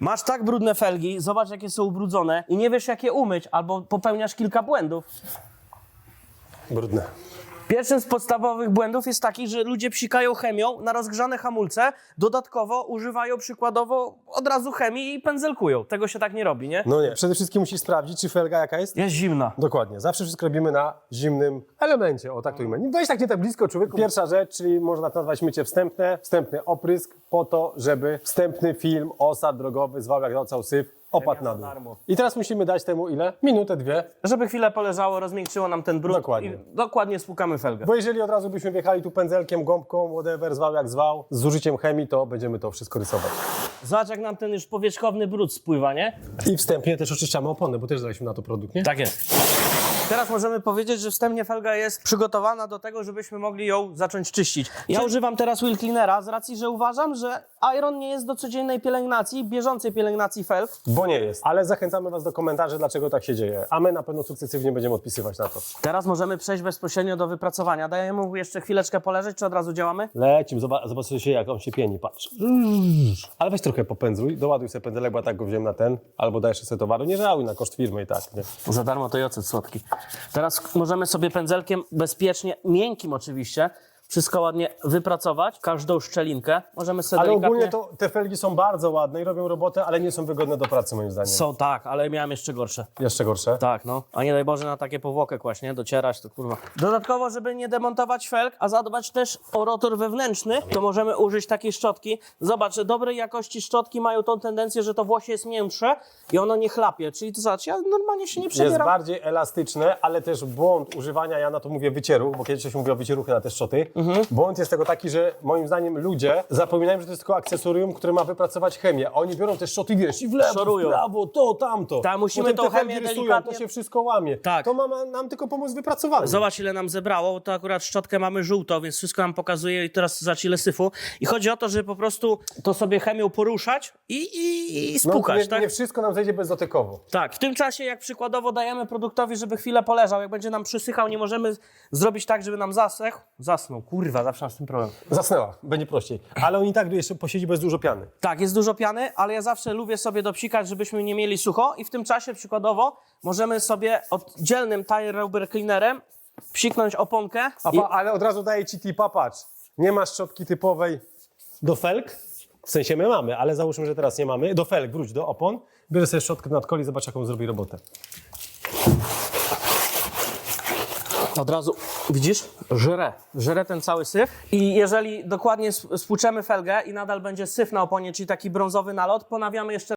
Masz tak brudne felgi, zobacz jakie są ubrudzone i nie wiesz jak je umyć, albo popełniasz kilka błędów. Brudne. Pierwszym z podstawowych błędów jest taki, że ludzie psikają chemią na rozgrzane hamulce, dodatkowo używają przykładowo od razu chemii i pędzelkują. Tego się tak nie robi, nie? No nie. Przede wszystkim musisz sprawdzić, czy felga jaka jest. Jest zimna. Dokładnie. Zawsze wszystko robimy na zimnym elemencie. O, tak to ujmę. Weź tak nie tak blisko człowieku. Pierwsza rzecz, czyli można to nazwać mycie wstępne. Wstępny oprysk po to, żeby wstępny film, osad drogowy, zwał jak docał syf, opadł na dół. I teraz musimy dać temu ile? Minutę, dwie. Żeby chwilę poleżało, rozmiękczyło nam ten brud Dokładnie. i dokładnie spłukamy felgę. Bo jeżeli od razu byśmy wjechali tu pędzelkiem, gąbką, whatever, zwał jak zwał, z użyciem chemii, to będziemy to wszystko rysować. Zobacz jak nam ten już powierzchowny brud spływa, nie? I wstępnie też oczyszczamy opony, bo też daliśmy na to produkt, nie? Tak jest. Teraz możemy powiedzieć, że wstępnie felga jest przygotowana do tego, żebyśmy mogli ją zacząć czyścić. Ja używam teraz Wheel Cleanera z racji, że uważam, że Iron nie jest do codziennej pielęgnacji, bieżącej pielęgnacji felg. Bo nie jest. Ale zachęcamy Was do komentarzy, dlaczego tak się dzieje. A my na pewno sukcesywnie będziemy odpisywać na to. Teraz możemy przejść bezpośrednio do wypracowania. Dajemy mu jeszcze chwileczkę poleżeć, czy od razu działamy? Lecim, zobacz, zobaczycie jak on się pieni, patrz. Ale weź trochę popędzuj, doładuj sobie pędzelek, bo tak go wziąłem na ten, albo dajesz sobie towaru, nie żałuj na koszt firmy i tak, nie? Za darmo to i ocet słodki. Teraz możemy sobie pędzelkiem bezpiecznie, miękkim oczywiście, wszystko ładnie wypracować, każdą szczelinkę. Możemy sobie Ale delikatnie... ogólnie to te felgi są bardzo ładne i robią robotę, ale nie są wygodne do pracy moim zdaniem. Są tak, ale miałem jeszcze gorsze. Jeszcze gorsze. Tak, no. A nie daj Boże na takie powłokę kłaść, nie? Docierać to kurwa. Dodatkowo, żeby nie demontować felg, a zadbać też o rotor wewnętrzny, to możemy użyć takiej szczotki. Zobacz, że dobrej jakości szczotki mają tą tendencję, że to włosie jest miększe i ono nie chlapie. Czyli to zobacz, ja normalnie się nie Jest przebieram. bardziej elastyczne, ale też błąd używania, ja na to mówię wycieruch, bo kiedyś się mówiło wycieruchy na te szczoty. Mhm. Błąd jest tego taki, że moim zdaniem ludzie zapominają, że to jest tylko akcesorium, które ma wypracować chemię. A Oni biorą te szczoty, wiesz, i w lewo, Szorują. w prawo, to, tamto. Tak, musimy Potem tą te felgi chemię delikatnie- To się wszystko łamie. Tak. To ma ma nam tylko pomóc w wypracowaniu. Zobacz, ile nam zebrało, to akurat szczotkę mamy żółtą, więc wszystko nam pokazuje i teraz zobacz ile syfu. I chodzi o to, żeby po prostu to sobie chemią poruszać i, i, i no, spukać, nie, tak? nie wszystko nam zejdzie bezdotykowo. Tak, w tym czasie jak przykładowo dajemy produktowi, żeby chwilę poleżał, jak będzie nam przysychał, nie możemy zrobić tak, żeby nam zasechł. Zasnął, kurwa, zawsze mam z tym problem. Zasnęła, będzie prościej. Ale on i tak jeszcze posiedzi bez dużo piany. Tak, jest dużo piany, ale ja zawsze lubię sobie dopsikać, żebyśmy nie mieli sucho i w tym czasie przykładowo możemy sobie oddzielnym tire rubber cleanerem psiknąć oponkę A i pa, ale od razu daję ci tipa, patrz. Nie ma szczotki typowej do felg. W sensie my mamy, ale załóżmy, że teraz nie mamy. Do felg, wróć do opon. Bierę sobie szczotkę nad koli, zobacz jaką zrobi robotę. Od razu, widzisz, żre, żre ten cały syf. I jeżeli dokładnie sp- spłuczemy felgę i nadal będzie syf na oponie, czyli taki brązowy nalot, ponawiamy jeszcze